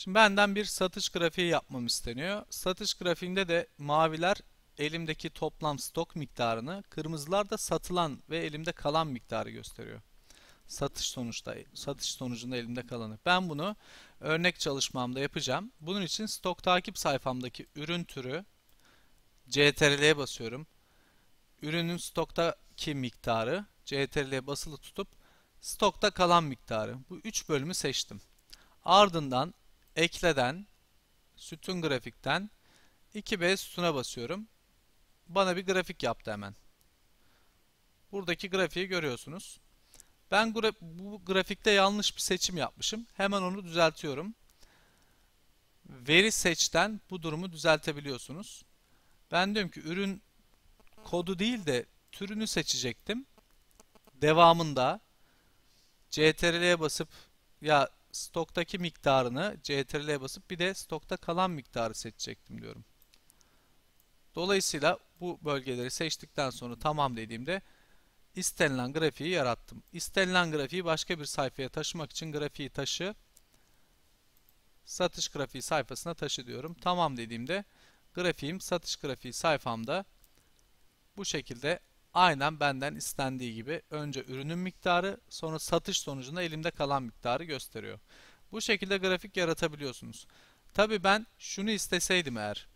Şimdi benden bir satış grafiği yapmam isteniyor. Satış grafiğinde de maviler elimdeki toplam stok miktarını, kırmızılar da satılan ve elimde kalan miktarı gösteriyor. Satış sonuçta satış sonucunda elimde kalanı. Ben bunu örnek çalışmamda yapacağım. Bunun için stok takip sayfamdaki ürün türü CTRL'ye basıyorum. Ürünün stoktaki miktarı CTRL'ye basılı tutup stokta kalan miktarı. Bu 3 bölümü seçtim. Ardından ekleden sütun grafikten 2B sütuna basıyorum. Bana bir grafik yaptı hemen. Buradaki grafiği görüyorsunuz. Ben gra bu grafikte yanlış bir seçim yapmışım. Hemen onu düzeltiyorum. Veri seçten bu durumu düzeltebiliyorsunuz. Ben diyorum ki ürün kodu değil de türünü seçecektim. Devamında CTRL'ye basıp ya stoktaki miktarını CTRL'ye basıp bir de stokta kalan miktarı seçecektim diyorum. Dolayısıyla bu bölgeleri seçtikten sonra tamam dediğimde istenilen grafiği yarattım. İstenilen grafiği başka bir sayfaya taşımak için grafiği taşı satış grafiği sayfasına taşı diyorum. Tamam dediğimde grafiğim satış grafiği sayfamda bu şekilde aynen benden istendiği gibi önce ürünün miktarı sonra satış sonucunda elimde kalan miktarı gösteriyor. Bu şekilde grafik yaratabiliyorsunuz. Tabi ben şunu isteseydim eğer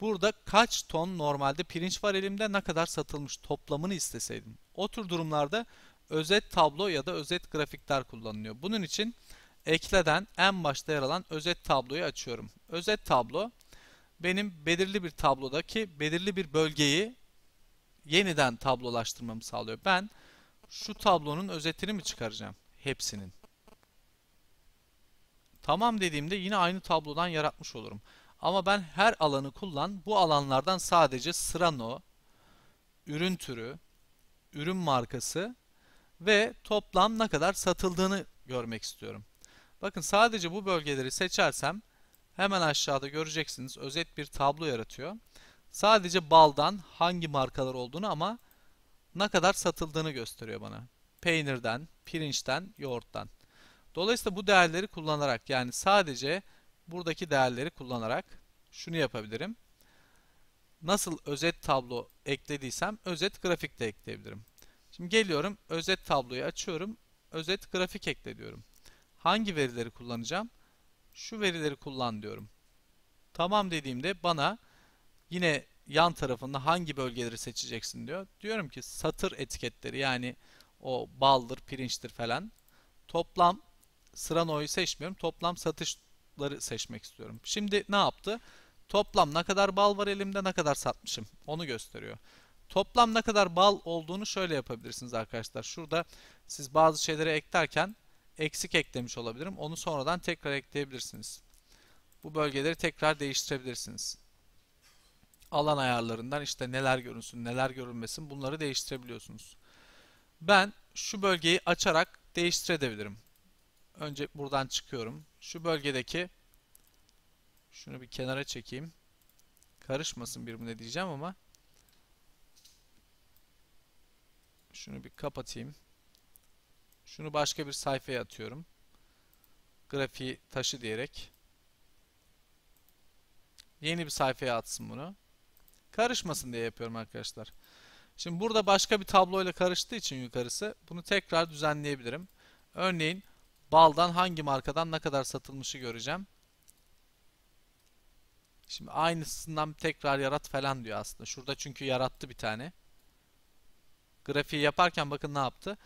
burada kaç ton normalde pirinç var elimde ne kadar satılmış toplamını isteseydim. O tür durumlarda özet tablo ya da özet grafikler kullanılıyor. Bunun için ekleden en başta yer alan özet tabloyu açıyorum. Özet tablo benim belirli bir tablodaki belirli bir bölgeyi yeniden tablolaştırmamı sağlıyor. Ben şu tablonun özetini mi çıkaracağım? Hepsinin. Tamam dediğimde yine aynı tablodan yaratmış olurum. Ama ben her alanı kullan, bu alanlardan sadece sıra no, ürün türü, ürün markası ve toplam ne kadar satıldığını görmek istiyorum. Bakın sadece bu bölgeleri seçersem hemen aşağıda göreceksiniz özet bir tablo yaratıyor. Sadece baldan hangi markalar olduğunu ama ne kadar satıldığını gösteriyor bana. Peynirden, pirinçten, yoğurttan. Dolayısıyla bu değerleri kullanarak yani sadece buradaki değerleri kullanarak şunu yapabilirim. Nasıl özet tablo eklediysem özet grafik de ekleyebilirim. Şimdi geliyorum özet tabloyu açıyorum. Özet grafik ekle diyorum. Hangi verileri kullanacağım? Şu verileri kullan diyorum. Tamam dediğimde bana Yine yan tarafında hangi bölgeleri seçeceksin diyor. Diyorum ki satır etiketleri yani o baldır, pirinçtir falan. Toplam sıra noyu seçmiyorum. Toplam satışları seçmek istiyorum. Şimdi ne yaptı? Toplam ne kadar bal var elimde ne kadar satmışım onu gösteriyor. Toplam ne kadar bal olduğunu şöyle yapabilirsiniz arkadaşlar. Şurada siz bazı şeyleri eklerken eksik eklemiş olabilirim. Onu sonradan tekrar ekleyebilirsiniz. Bu bölgeleri tekrar değiştirebilirsiniz alan ayarlarından işte neler görünsün, neler görünmesin bunları değiştirebiliyorsunuz. Ben şu bölgeyi açarak değiştirebilirim. Önce buradan çıkıyorum. Şu bölgedeki şunu bir kenara çekeyim. Karışmasın birbirine diyeceğim ama şunu bir kapatayım. Şunu başka bir sayfaya atıyorum. Grafiği taşı diyerek. Yeni bir sayfaya atsın bunu. Karışmasın diye yapıyorum arkadaşlar. Şimdi burada başka bir tabloyla karıştığı için yukarısı bunu tekrar düzenleyebilirim. Örneğin baldan hangi markadan ne kadar satılmışı göreceğim. Şimdi aynısından tekrar yarat falan diyor aslında. Şurada çünkü yarattı bir tane. Grafiği yaparken bakın ne yaptı.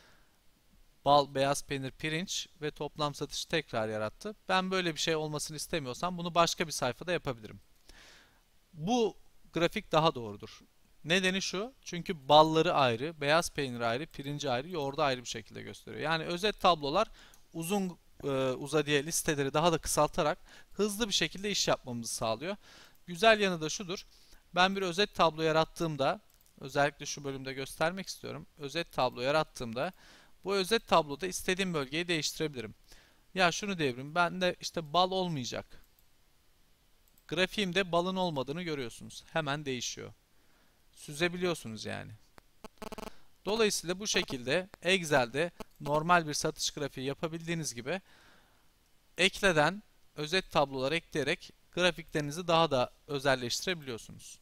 Bal, beyaz peynir, pirinç ve toplam satışı tekrar yarattı. Ben böyle bir şey olmasını istemiyorsam bunu başka bir sayfada yapabilirim. Bu grafik daha doğrudur. Nedeni şu, çünkü balları ayrı, beyaz peynir ayrı, pirinci ayrı, yoğurdu ayrı bir şekilde gösteriyor. Yani özet tablolar uzun e, uzadıya listeleri daha da kısaltarak hızlı bir şekilde iş yapmamızı sağlıyor. Güzel yanı da şudur. Ben bir özet tablo yarattığımda, özellikle şu bölümde göstermek istiyorum. Özet tablo yarattığımda bu özet tabloda istediğim bölgeyi değiştirebilirim. Ya şunu devrim, ben de işte bal olmayacak Grafiğimde balın olmadığını görüyorsunuz. Hemen değişiyor. Süzebiliyorsunuz yani. Dolayısıyla bu şekilde Excel'de normal bir satış grafiği yapabildiğiniz gibi ekleden özet tablolar ekleyerek grafiklerinizi daha da özelleştirebiliyorsunuz.